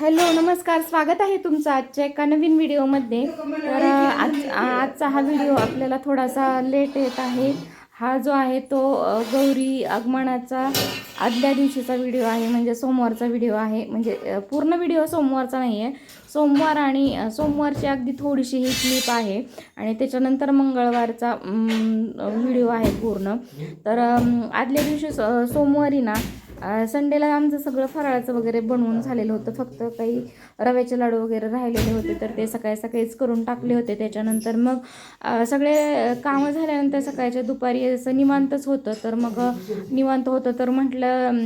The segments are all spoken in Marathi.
हॅलो नमस्कार. स्वागत आहे तुमचं आजच्या एका नवीन व्हिडिओमध्ये. तर आज आजचा हा व्हिडिओ आपल्याला थोडासा लेट येत आहे. हा जो आहे तो गौरी आगमनाचा आदल्या दिवशीचा व्हिडिओ आहे म्हणजे सोमवारचा व्हिडिओ आहे. म्हणजे पूर्ण व्हिडिओ सोमवारचा नाही आहे सोमवार आणि सोमवारची अगदी थोडीशी ही क्लिप आहे. आणि त्याच्यानंतर मंगळवारचा व्हिडिओ आहे पूर्ण. तर आदल्या दिवशी सोमवारी ना संडेला आमचं सगळं फराळाचं वगैरे बनवून झालेलं होतं. फक्त काही रव्याचे लाडू वगैरे राहिलेले होते तर ते सकाळी सकाळीच करून टाकले होते. त्याच्यानंतर मग सगळे कामं झाल्यानंतर सकाळच्या दुपारी असं निवांतच होतं. तर मग निवांत होतं. तर म्हटलं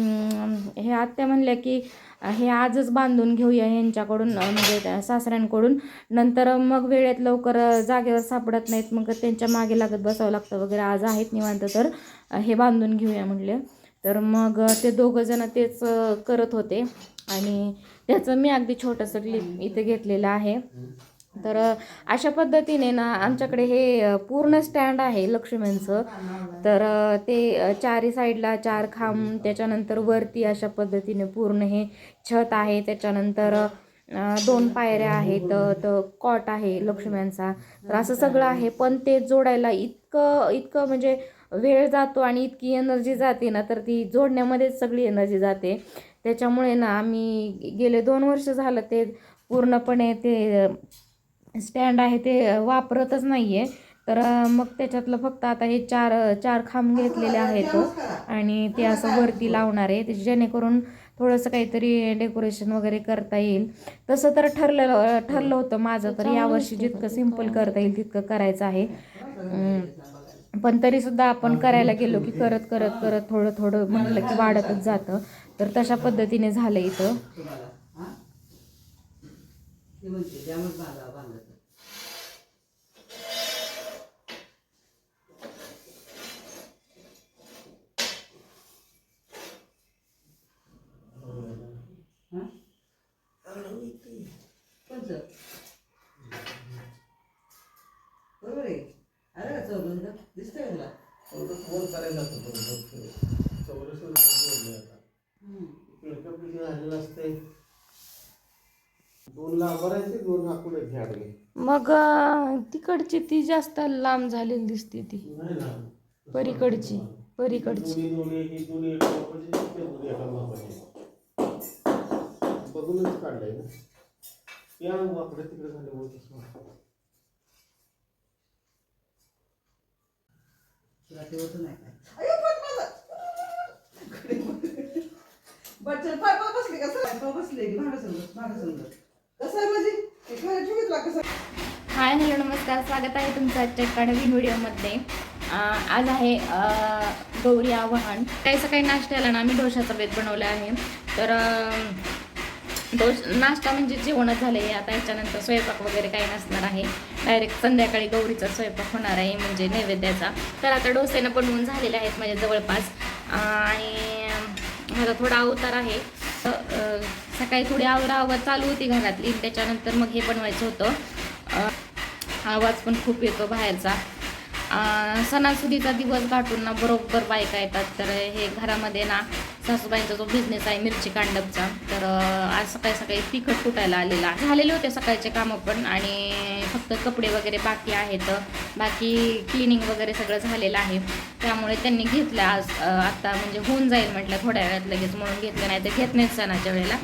हे आत्या म्हणल्या की हे आजच बांधून घेऊया यांच्याकडून म्हणजे त्या सासऱ्यांकडून. नंतर मग वेळेत लवकर जागेवर सापडत नाहीत. मग त्यांच्या मागे लागत बसावं लागतं वगैरे. आज आहेत निवांत तर हे बांधून घेऊया म्हटलं तर मग ते दोघं जण तेच करत होते. आणि त्याचं मी अगदी छोटंसं क्लिप इथे घेतलेलं आहे. तर अशा पद्धतीने ना आमच्याकडे हे पूर्ण स्टँड आहे लक्ष्मींचं. तर ते चारी साईडला चार खांब त्याच्यानंतर वरती अशा पद्धतीने पूर्ण हे छत आहे. त्याच्यानंतर दोन पायऱ्या आहेत तर कॉट आहे लक्ष्म्यांचा. तर असं सगळं आहे. पण ते जोडायला इतकं इतकं म्हणजे वेळ जातो आणि इतकी एनर्जी जाते ना तर ती जोडण्यामध्येच सगळी एनर्जी जाते. त्याच्यामुळे ना आम्ही गेले दोन वर्ष झालं ते पूर्णपणे ते स्टँड आहे ते वापरतच नाही आहे तर मग त्याच्यातलं फक्त आता हे चार चार खांब घेतलेले आहेत. आणि ते असं वरती लावणार आहे ते जेणेकरून थोडंसं काहीतरी डेकोरेशन वगैरे करता येईल. तसं तर ठरलेलं ठरलं होतं माझं तर यावर्षी जितकं सिंपल करता येईल तितकं करायचं आहे. पण तरीसुद्धा आपण करायला गेलो की करत करत करत थोडं थोडं म्हटलं की वाढतच जातं. तर तशा पद्धतीने झालं इथं ते म्हणते त्यामुळे बांधा बांधत कोणचं बरोबर आहे अरे चौघं दिसतंय का तुला फोन करायला लागतो चौरस जोडले आता इकडे कपडे राहिलेलं असते दोन लांब राहायचे दोन आकुडे घ्याडले मग अं, तिकडची ती जास्त लांब झालेली दिसते ती. बघूनच काढलंय ना. या वाकडे तिकडे. बच्चन पाय पाय बसले का सर? पाय बसले समजत समजत कसं आहे माझी? ठेवीतला कसं हाय हॅलो नमस्कार. स्वागत आहे तुमचं आजच्या एका नवीन व्हिडिओमध्ये आज आहे गौरी आव्हान. काही सकाळी नाश्त्याला ना मी डोशाचा बेत बनवला आहे. तर डोश नाश्ता म्हणजे जेवणच झाले आता याच्यानंतर स्वयंपाक वगैरे काही नसणार आहे. डायरेक्ट संध्याकाळी गौरीचा स्वयंपाक होणार आहे म्हणजे नैवेद्याचा. तर आता डोसेनं बनवून झालेले आहेत माझ्या जवळपास. आणि माझा थोडा अवतार आहे. सकाळी थोडी आवरावर चालू होती घरातली. त्याच्यानंतर मग हे बनवायचं होतं. आवाज पण खूप येतो बाहेरचा. सणासुदीचा दिवस गाठून ना बरोबर बायका येतात. तर हे घरामध्ये ना सासूबाईंचा जो बिझनेस आहे मिरची कांडपचा तर आज सकाळी सकाळी तिखट कुटायला आलेला. आहे. झालेले होते सकाळचे कामं पण आणि फक्त कपडे वगैरे बाकी आहेत. बाकी क्लिनिंग वगैरे सगळं झालेलं आहे. त्यामुळे त्यांनी घेतलं आज आत्ता आता म्हणजे होऊन जाईल म्हटलं थोड्या वेळात लगेच म्हणून घेतलं नाही तर घेत नाहीत सणाच्या वेळेला.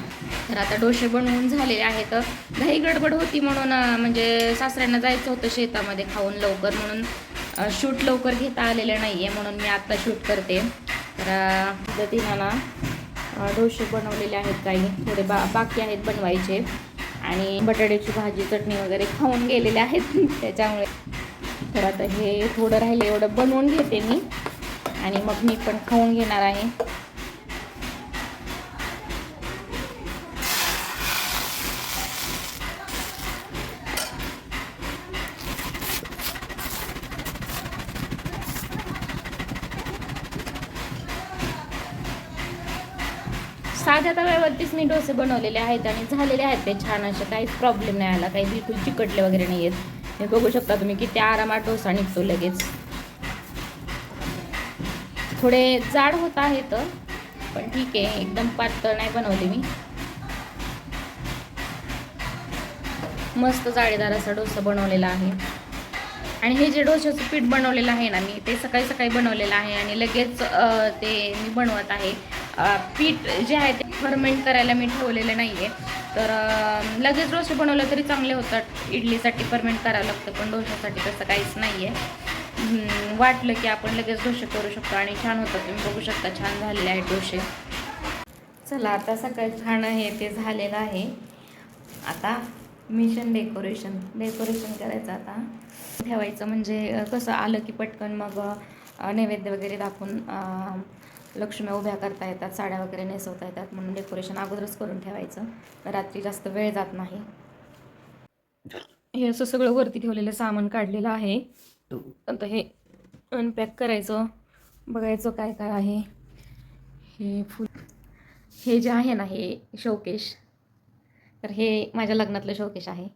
तर आता डोसे बनवून झालेले आहेत. घाई गडबड होती म्हणून म्हणजे सासऱ्यांना जायचं होतं शेतामध्ये खाऊन लवकर म्हणून शूट लवकर घेता आलेलं नाही आहे म्हणून मी आत्ता शूट करते. तर अं, पद्धतीनं ना डोसे बनवलेले आहेत काही. थोडे बा बाकी आहेत बनवायचे. आणि बटाट्याची भाजी चटणी वगैरे खाऊन गेलेले आहेत. त्याच्यामुळे तर आता हे थोडं राहिलं एवढं बनवून घेते मी. आणि मग मी पण खाऊन घेणार आहे. साध्या तव्यावरतीच मी डोसे बनवलेले आहेत आणि झालेले आहेत ते छान असे काहीच प्रॉब्लेम नाही आला काही बिलकुल चिकटले वगैरे नाही आहेत. हे बघू शकता तुम्ही किती आरामात डोसा निघतो लगेच. थोडे जाड होत आहेत पण ठीक आहे एकदम पातळ नाही बनवते मी. मस्त जाळीदार असा डोसा बनवलेला आहे. आणि हे जे डोशाचं पीठ बनवलेलं आहे ना मी ते सकाळी सकाळी बनवलेलं आहे आणि लगेच ते मी बनवत आहे. पीठ जे आहे ते फर्मेंट करायला मी ठेवलेलं नाही आहे तर लगेच डोसे बनवलं तरी चांगले होतात. इडलीसाठी फर्मेंट करावं लागतं पण डोशासाठी तसं काहीच नाही आहे वाटलं की आपण लगेच डोसे करू शकतो आणि छान होतं तुम्ही बघू शकता छान झालेले आहेत डोसे. चला आता सकाळी खाणं हे ते झालेलं आहे. आता मिशन डेकोरेशन डेकोरेशन करायचं आता. ठेवायचं म्हणजे कसं आलं की पटकन मग नैवेद्य वगैरे दाखवून लक्ष्म्या उभ्या करता येतात साड्या वगैरे नेसवता येतात म्हणून डेकोरेशन अगोदरच करून ठेवायचं. रात्री जास्त वेळ जात नाही. हे असं सगळं वरती ठेवलेलं सामान काढलेलं आहे. आता हे अनपॅक करायचं. बघायचं काय काय आहे. हे फुल हे जे आहे ना हे शोकेश तर हे माझ्या लग्नातलं शोकेश आहे.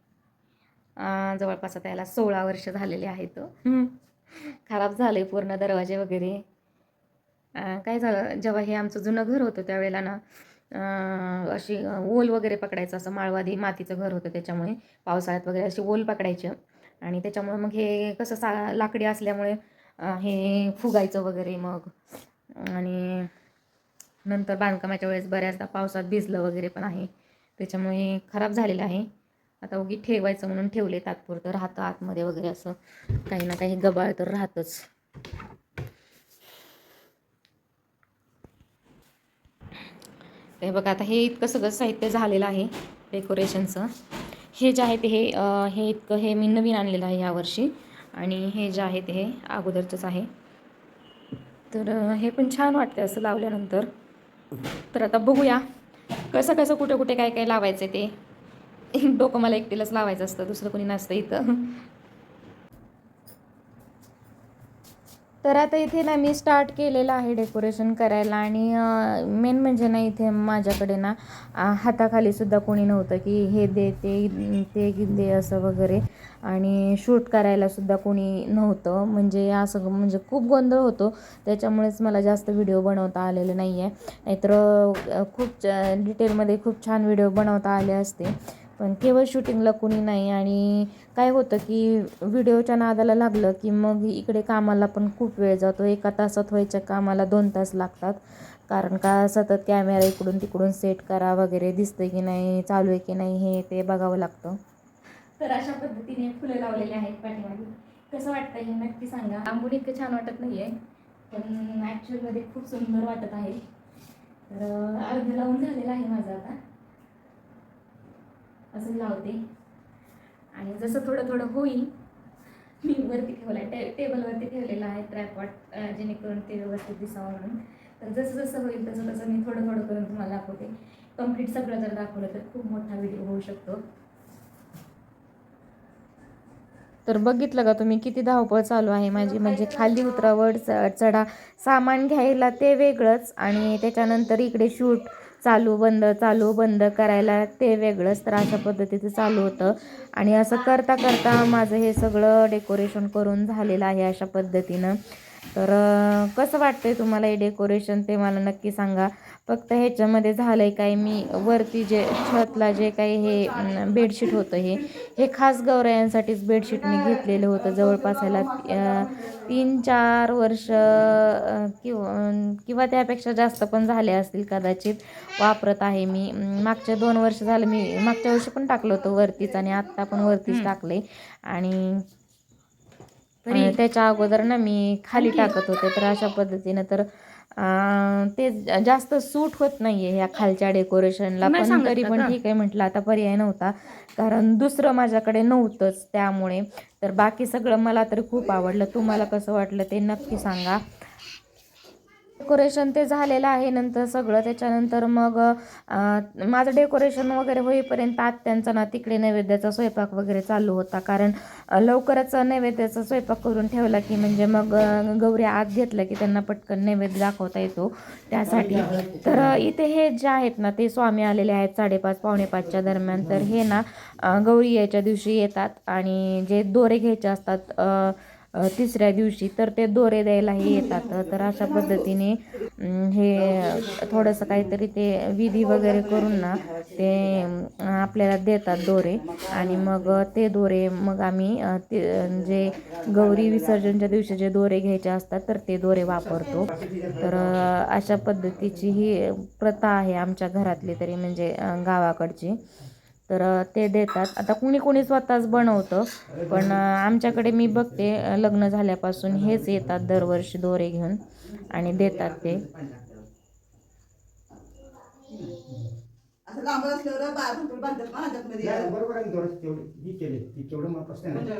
जवळपास आता याला सोळा वर्ष झालेले आहेत. खराब झालं पूर्ण दरवाजे वगैरे. काय झालं जेव्हा हे आमचं जुनं घर होतं त्यावेळेला ना अशी ओल वगैरे पकडायचं असं माळवादी मातीचं घर होतं त्याच्यामुळे पावसाळ्यात वगैरे अशी ओल पकडायची. आणि त्याच्यामुळे मग हे कसं सा लाकडी असल्यामुळे हे फुगायचं वगैरे मग. आणि नंतर बांधकामाच्या वेळेस बऱ्याचदा पावसात भिजलं वगैरे पण आहे. त्याच्यामुळे खराब झालेलं आहे. आता उगी ठेवायचं म्हणून ठेवले तात्पुरतं राहतं आतमध्ये वगैरे असं. काही ना काही गबाळ तर राहतच. ते बघा आता हे इतकं सगळं साहित्य झालेलं आहे डेकोरेशनचं हे जे आहे ते हे हे इतकं हे मी नवीन आणलेलं आहे यावर्षी. आणि हे जे आहे ते हे अगोदरचंच आहे. तर हे पण छान वाटतं असं लावल्यानंतर. तर आता बघूया कसं कसं कुठे कुठे काय काय लावायचं ते. डोकं मला एकटीलाच लावायचं असतं दुसरं कोणी नसतं इथं. तर आता इथे ना मी स्टार्ट केलेलं आहे डेकोरेशन करायला आणि मेन म्हणजे ना इथे माझ्याकडे ना हाताखालीसुद्धा कोणी नव्हतं की हे दे ते ते दे असं वगैरे. आणि शूट करायलासुद्धा कोणी नव्हतं. म्हणजे असं म्हणजे खूप गोंधळ होतो. त्याच्यामुळेच मला जास्त व्हिडिओ बनवता आलेले नाही आहे नाहीतर खूप डिटेलमध्ये खूप छान व्हिडिओ बनवता आले असते. पण केवळ शूटिंगला कोणी नाही आणि काय होतं की व्हिडिओच्या नादाला लागलं की मग इकडे कामाला पण खूप वेळ जातो. एका तासात व्हायच्या कामाला दोन तास लागतात. कारण का सतत कॅमेरा इकडून तिकडून सेट करा वगैरे दिसतं की नाही चालू आहे की नाही हे ते बघावं लागतं. तर अशा पद्धतीने फुलं लावलेली आहेत पाठीमागे. कसं वाटतं हे नक्की सांगा. आंबून इतकं छान वाटत नाही आहे पण ॲक्च्युअलमध्ये खूप सुंदर वाटत आहे. तर अर्ध लावून झालेलं आहे माझं आता. असं लावते. आणि जसं थोडं थोडं होईल मी वरती ठेवला आहे टे टेबलवरती ठेवलेला आहे ट्रॅपॉट जेणेकरून ते व्यवस्थित दिसावं म्हणून. तर जसं जसं होईल तसं तसं मी थोडं थोडं करून तुम्हाला दाखवते. कंप्लीट सगळं जर दाखवलं तर खूप मोठा व्हिडिओ होऊ शकतो. तर बघितलं का तुम्ही किती धावपळ चालू आहे? माझी म्हणजे खाली उतरावड च चढा सामान घ्यायला ते वेगळंच आणि त्याच्यानंतर इकडे शूट चालू बंद चालू बंद करायला ते वेगळंच तर अशा पद्धतीचं चालू होतं. आणि असं करता करता माझं हे सगळं डेकोरेशन करून झालेलं आहे अशा पद्धतीनं. तर कसं वाटतंय तुम्हाला हे डेकोरेशन ते मला नक्की सांगा. फक्त ह्याच्यामध्ये झालं आहे काय? मी वरती जे छतला जे काही हे बेडशीट होतं हे हे खास गौरायांसाठीच बेडशीट मी घेतलेलं होतं जवळपास ह्याला तीन चार वर्ष किंवा किंवा त्यापेक्षा जास्त पण झाले असतील कदाचित. वापरत आहे मी. मागच्या दोन वर्ष झालं मी मागच्या वर्षी पण टाकलं होतं वरतीच आणि आत्ता पण वरतीच टाकले आणि त्याच्या अगोदर ना मी खाली टाकत होते तर अशा पद्धतीनं तर ते जास्त सूट होत नाहीये ह्या खालच्या डेकोरेशनला पण तरी पण ठीक आहे म्हटलं आता पर्याय नव्हता. कारण दुसरं माझ्याकडे नव्हतंच त्यामुळे. तर बाकी सगळं मला तरी खूप आवडलं. तुम्हाला कसं वाटलं ते नक्की सांगा. डेकोरेशन ते झालेलं आहे नंतर सगळं. त्याच्यानंतर मग माझं डेकोरेशन वगैरे होईपर्यंत आत्यांचा ना तिकडे नैवेद्याचा स्वयंपाक वगैरे चालू होता. कारण लवकरच नैवेद्याचा स्वयंपाक करून ठेवला की म्हणजे मग गौरी आत घेतलं की त्यांना पटकन नैवेद्य दाखवता येतो त्यासाठी. तर इथे हे जे आहेत ना ते स्वामी आलेले आहेत साडेपाच पावणे पाचच्या दरम्यान. तर हे ना गौरी यायच्या दिवशी येतात आणि जे दोरे घ्यायचे असतात अं, तिसऱ्या दिवशी तर ते दोरे द्यायलाही येतात. तर अशा पद्धतीने हे थोडंसं काहीतरी ते विधी वगैरे करून ना ते आपल्याला देतात दोरे. आणि मग ते दोरे मग आम्ही ते जे गौरी विसर्जनच्या दिवशी जे दोरे घ्यायचे असतात तर ते दोरे वापरतो. तर अशा पद्धतीची ही प्रथा आहे आमच्या घरातली तरी म्हणजे गावाकडची. तर ते देतात. आता कुणी कुणी स्वतःच बनवतं पण आमच्याकडे मी बघते लग्न झाल्यापासून हेच येतात दरवर्षी दोरे घेऊन आणि देतात ते. म्हणजे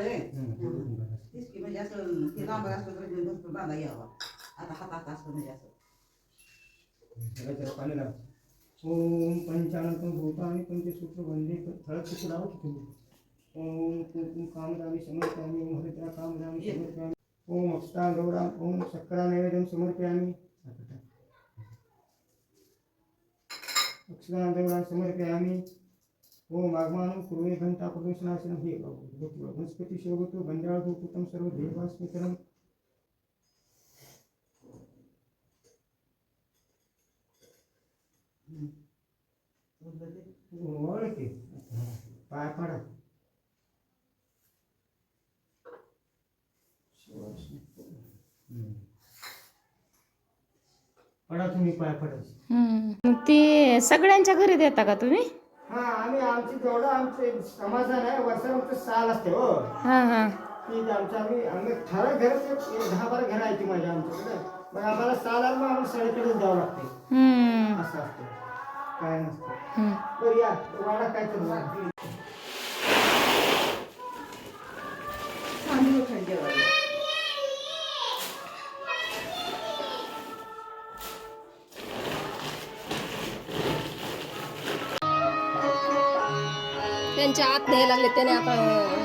हे घ्यावा आता ओम पंचानतम भूतानि पंचसूत्र वंदे फलचक्रावत ओम कुम कामरामि समर्पयामि ओम हरिद्रा कामरामि समर्पयामि। ओम अक्षतां गौराम ओम शक्रा नैवेद्यं समर्पयामि। अक्षतां गौरां समर्पयामि। ओम आगमानं कुरुवे घण्टा प्रदोषनाशनं हे भवतु। वनस्पतिशोभतु सर्व सर्वदेवास्मितरम्। ओळखे. पाय पडा. पडा तुम्ही पाय पडायचे ते सगळ्यांच्या घरी देता का तुम्ही? हा आम्ही आमची जेवढं आमचे समाधान आहे. वर्ष आमचं साल असते हो. हां हां. ती आमचं आम्ही आम्ही ठराव घर दहा बारा घर आहे ती माझ्या आमच्याकडे. मग आम्हाला साल आलं मग आम्हाला सगळीकडे द्यावं लागते. असं असतं. काय नसतं. बरं या. वाडा काय जेवायला. त्यांच्या आत न्यायला लागले त्याने आता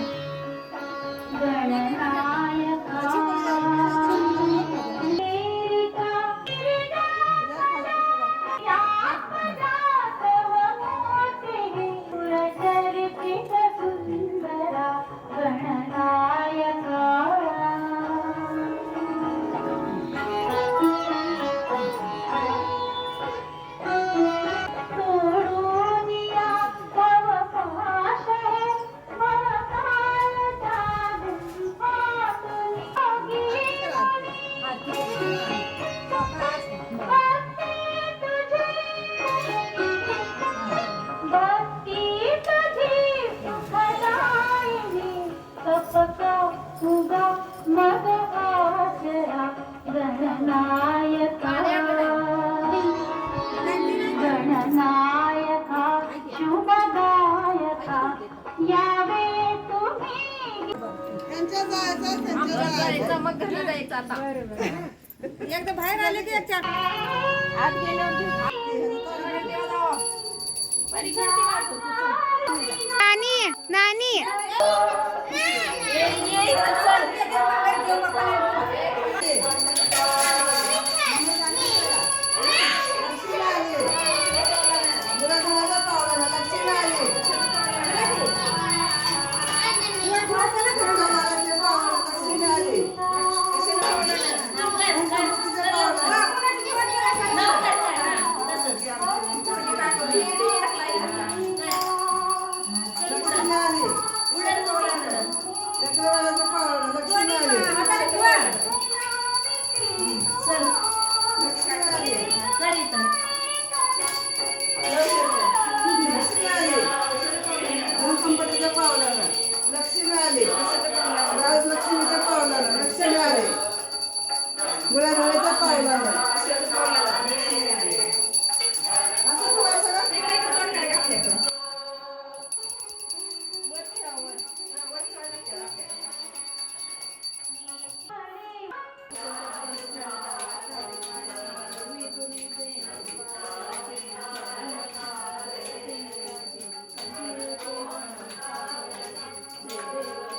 त्यांच्या जायचं त्यांच्या जायचं. मग घरी जायचं आता. एकदा बाहेर आले की एक नानी नानी.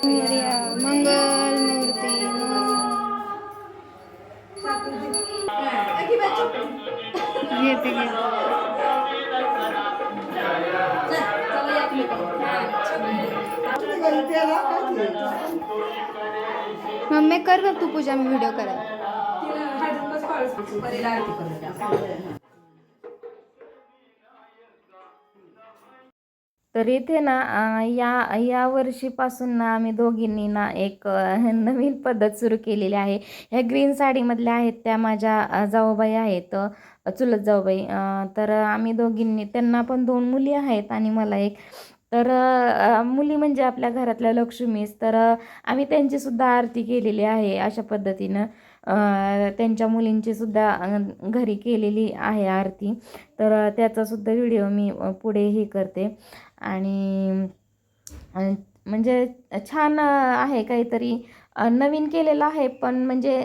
मंगल मूर्ती घेते मम्मी कर ना तू पूजा मी व्हिडिओ करा तर इथे ना या या वर्षीपासून ना आम्ही दोघींनी ना एक नवीन पद्धत सुरू केलेली आहे. ह्या ग्रीन साडीमधल्या आहेत त्या माझ्या जाऊबाई आहेत चुलत जाऊबाई. तर आम्ही दोघींनी त्यांना पण दोन मुली आहेत आणि मला एक. तर मुली म्हणजे आपल्या घरातल्या लक्ष्मीच. तर आम्ही त्यांचीसुद्धा आरती केलेली आहे अशा पद्धतीनं. त्यांच्या मुलींची सुद्धा घरी केलेली आहे आरती. तर त्याचासुद्धा व्हिडिओ मी पुढे हे करते. आणि म्हणजे छान आहे काहीतरी नवीन केलेलं आहे पण म्हणजे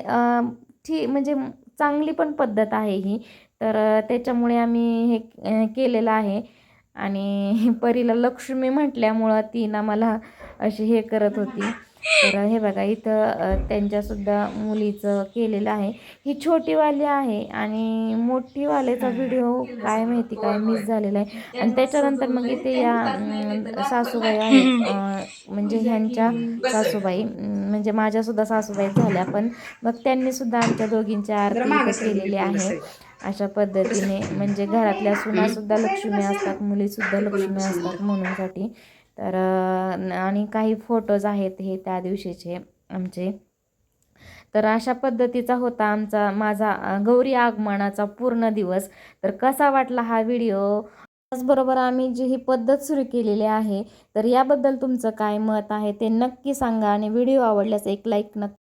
ठी म्हणजे चांगली पण पद्धत आहे ही. तर त्याच्यामुळे आम्ही हे केलेलं आहे. आणि परीला लक्ष्मी म्हटल्यामुळं ती ना मला अशी हे करत होती. तर हे बघा इथं त्यांच्यासुद्धा मुलीचं केलेलं आहे. ही छोटीवाली आहे आणि मोठीवाल्याचा व्हिडिओ काय माहिती काय मिस झालेला आहे. आणि त्याच्यानंतर मग इथे या सासूबाई आहेत. म्हणजे ह्यांच्या सासूबाई म्हणजे माझ्यासुद्धा सासूबाई झाल्या. पण मग त्यांनी सुद्धा आमच्या दोघींच्या आरती केलेली आहे. अशा पद्धतीने म्हणजे घरातल्या सुनासुद्धा लक्ष्मी असतात मुलीसुद्धा लक्ष्मी असतात म्हणूनसाठी. तर आणि काही फोटोज आहेत हे त्या दिवशीचे आमचे. तर अशा पद्धतीचा होता आमचा माझा गौरी आगमनाचा पूर्ण दिवस. तर कसा वाटला हा व्हिडिओ त्याचबरोबर आम्ही जी ही पद्धत सुरू केलेली आहे तर याबद्दल तुमचं काय मत आहे ते नक्की सांगा आणि व्हिडिओ आवडल्यास एक लाईक नक्की